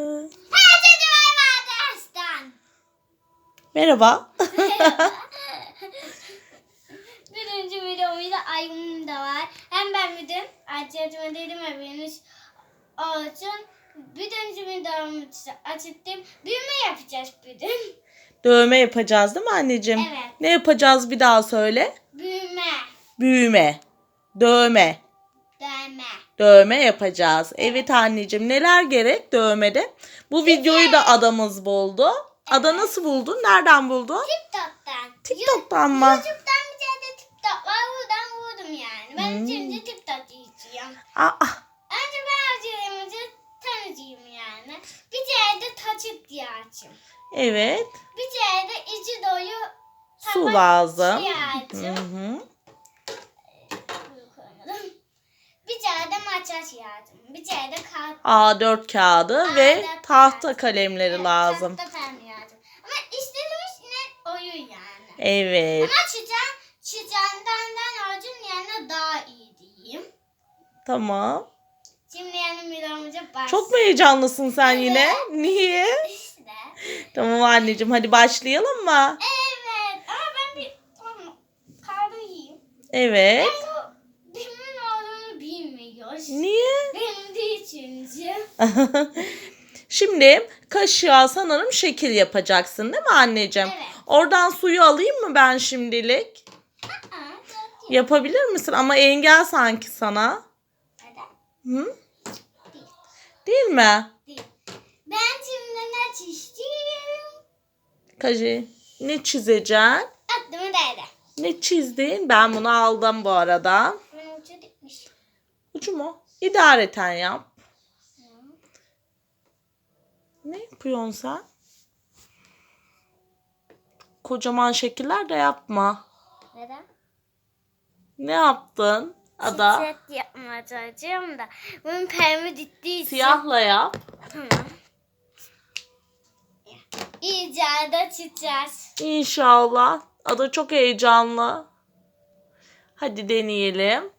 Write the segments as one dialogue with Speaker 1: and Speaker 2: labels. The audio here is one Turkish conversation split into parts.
Speaker 1: Herkese merhaba arkadaşlar.
Speaker 2: Merhaba.
Speaker 1: Birinci videomuzda Aygün da var. Hem ben müdüm. Açıyorum dedim haberiniz olsun. Birinci videomuzu açtım. Büyüme yapacağız bugün.
Speaker 2: Dövme yapacağız değil mi anneciğim?
Speaker 1: Evet.
Speaker 2: Ne yapacağız bir daha söyle.
Speaker 1: Büyüme.
Speaker 2: Büyüme. Dövme.
Speaker 1: Dövme.
Speaker 2: Dövme yapacağız. Evet anneciğim neler gerek dövmede? Bu videoyu da adamız buldu. Ada nasıl buldun? Nereden buldun?
Speaker 1: TikTok'tan.
Speaker 2: TikTok'tan mı?
Speaker 1: YouTube'dan bir tane TikTok var. Buradan vurdum yani. Ben
Speaker 2: Hmm.
Speaker 1: şimdi TikTok izliyorum.
Speaker 2: Aa,
Speaker 1: Önce ben acılarımızı tanıtayım yani. Bir kere de taçık diye açayım.
Speaker 2: evet.
Speaker 1: Bir kere de içi dolu
Speaker 2: Su lazım. Hı hı.
Speaker 1: Bunu koymadım. Bir Bir de kağıt.
Speaker 2: A4 kağıdı ve
Speaker 1: A4
Speaker 2: tahta
Speaker 1: kağıt.
Speaker 2: kalemleri
Speaker 1: Evet,
Speaker 2: lazım.
Speaker 1: Tahta kalem yazdım. Ama istediğimiz ne oyun yani.
Speaker 2: Evet.
Speaker 1: Ama çiçeğin, çiçeğinden acın yerine daha iyi diyeyim.
Speaker 2: Tamam.
Speaker 1: Şimdi yeni videomuza başlayalım.
Speaker 2: Çok mu heyecanlısın sen yine? Niye?
Speaker 1: İşte.
Speaker 2: Tamam anneciğim hadi başlayalım mı?
Speaker 1: Evet. Ama ben bir tamam, kahve yiyeyim.
Speaker 2: Evet.
Speaker 1: Ben
Speaker 2: Şimdi kaşığa sanırım şekil yapacaksın değil mi anneciğim?
Speaker 1: Evet.
Speaker 2: Oradan suyu alayım mı ben şimdilik? Yapabilir misin? Ama engel sanki sana.
Speaker 1: Neden?
Speaker 2: Hı? Değil mi?
Speaker 1: Değil. Ben şimdi ne çizdim?
Speaker 2: Kaşı ne çizeceksin?
Speaker 1: Attım nerede?
Speaker 2: Ne çizdin? Ben bunu aldım bu arada.
Speaker 1: Ucu dikmiş.
Speaker 2: Ucu mu? İdareten yap. Ne yapıyorsun sen? Kocaman şekiller de yapma.
Speaker 1: Neden?
Speaker 2: Ne yaptın? Ada.
Speaker 1: Çiçek yapmaya çalışıyorum da. Bunun pembe dittiği için.
Speaker 2: Siyahla yap.
Speaker 1: Tamam. İcada çiçeğiz.
Speaker 2: İnşallah. Ada çok heyecanlı. Hadi deneyelim.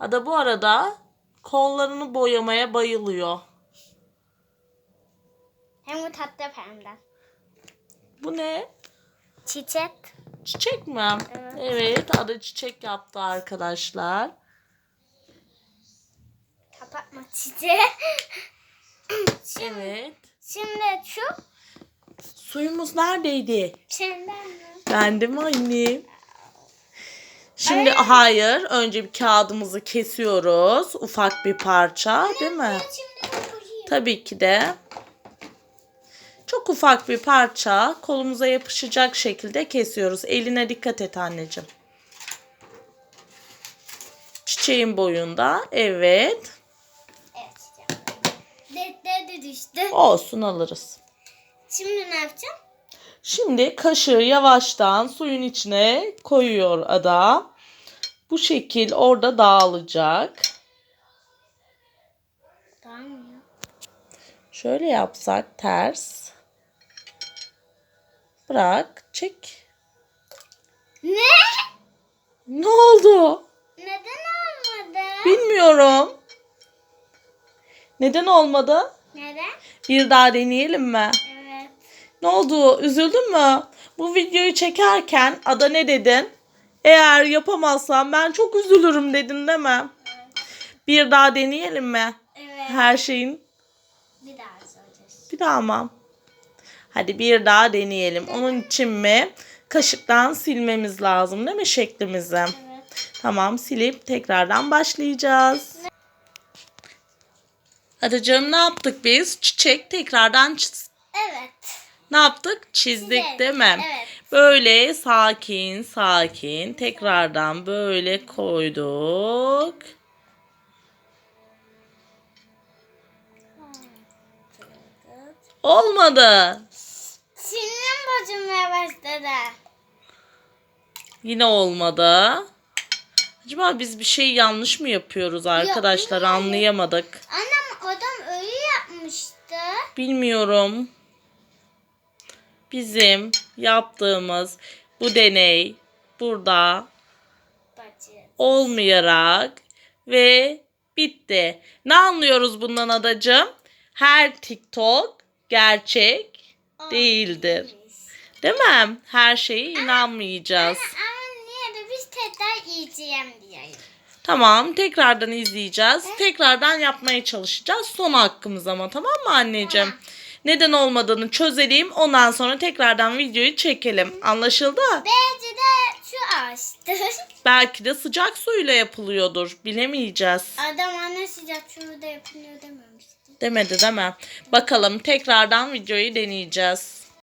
Speaker 2: Ada bu arada kollarını boyamaya bayılıyor.
Speaker 1: Hem bu tatlı pembe.
Speaker 2: Bu ne?
Speaker 1: Çiçek.
Speaker 2: Çiçek mi?
Speaker 1: Evet.
Speaker 2: Evet, Ada çiçek yaptı arkadaşlar.
Speaker 1: Kapatma çiçeği.
Speaker 2: Evet.
Speaker 1: Şimdi şu
Speaker 2: Suyumuz neredeydi?
Speaker 1: senden mi?
Speaker 2: Bende mi annem? Şimdi hayır. Önce bir kağıdımızı kesiyoruz. Ufak bir parça değil mi?
Speaker 1: Şimdi.
Speaker 2: Tabii ki de. Çok ufak bir parça kolumuza yapışacak şekilde kesiyoruz. Eline dikkat et anneciğim. Çiçeğin boyunda. Evet.
Speaker 1: Evet. Detler de düştü.
Speaker 2: Olsun alırız.
Speaker 1: Şimdi ne yapacağım?
Speaker 2: Şimdi kaşığı yavaştan suyun içine koyuyor ada. Bu şekil orada dağılacak.
Speaker 1: Ya.
Speaker 2: Şöyle yapsak ters. Bırak, çek.
Speaker 1: Ne?
Speaker 2: Ne oldu?
Speaker 1: Neden olmadı?
Speaker 2: Bilmiyorum. Neden olmadı?
Speaker 1: Neden?
Speaker 2: Bir daha deneyelim mi?
Speaker 1: Evet.
Speaker 2: Ne oldu? Üzüldün mü? Bu videoyu çekerken Ada ne dedin? Eğer yapamazsam ben çok üzülürüm dedin değil mi? Bir daha deneyelim mi?
Speaker 1: Evet.
Speaker 2: Her şeyin
Speaker 1: Bir daha soracağız.
Speaker 2: bir daha mı? Hadi bir daha deneyelim. Onun için mi? Kaşıktan silmemiz lazım değil mi şeklimizi?
Speaker 1: Evet.
Speaker 2: Tamam silip tekrardan başlayacağız. Adacığım ne yaptık biz? Çiçek tekrardan çiz-
Speaker 1: Evet.
Speaker 2: ne yaptık? Çizdik
Speaker 1: Çizelim.
Speaker 2: değil mi?
Speaker 1: Evet.
Speaker 2: Böyle sakin sakin tekrardan böyle koyduk. Olmadı.
Speaker 1: Bozulmaya başladı.
Speaker 2: Yine olmadı. Acaba biz bir şey yanlış mı yapıyoruz arkadaşlar
Speaker 1: bilmiyorum.
Speaker 2: anlayamadık.
Speaker 1: Annem adam öyle yapmıştı.
Speaker 2: Bilmiyorum. Bizim yaptığımız bu deney burada
Speaker 1: Bacı.
Speaker 2: olmayarak ve Bitti. Ne anlıyoruz bundan adacığım? Her TikTok gerçek değildir. Değil mi? Her şeye inanmayacağız.
Speaker 1: Ama niye de biz tekrar yiyeceğim diye.
Speaker 2: Tamam, tekrardan izleyeceğiz. Tekrardan yapmaya çalışacağız. Son hakkımız ama tamam mı anneciğim?
Speaker 1: Tamam.
Speaker 2: Neden olmadığını çözelim. Ondan sonra tekrardan videoyu çekelim. Anlaşıldı?
Speaker 1: Belki de şu ağaçtır.
Speaker 2: Belki de sıcak suyla yapılıyordur. Bilemeyeceğiz.
Speaker 1: Adam anne sıcak şurada yapılıyor dememişti.
Speaker 2: Demedi değil mi? Bakalım tekrardan videoyu deneyeceğiz.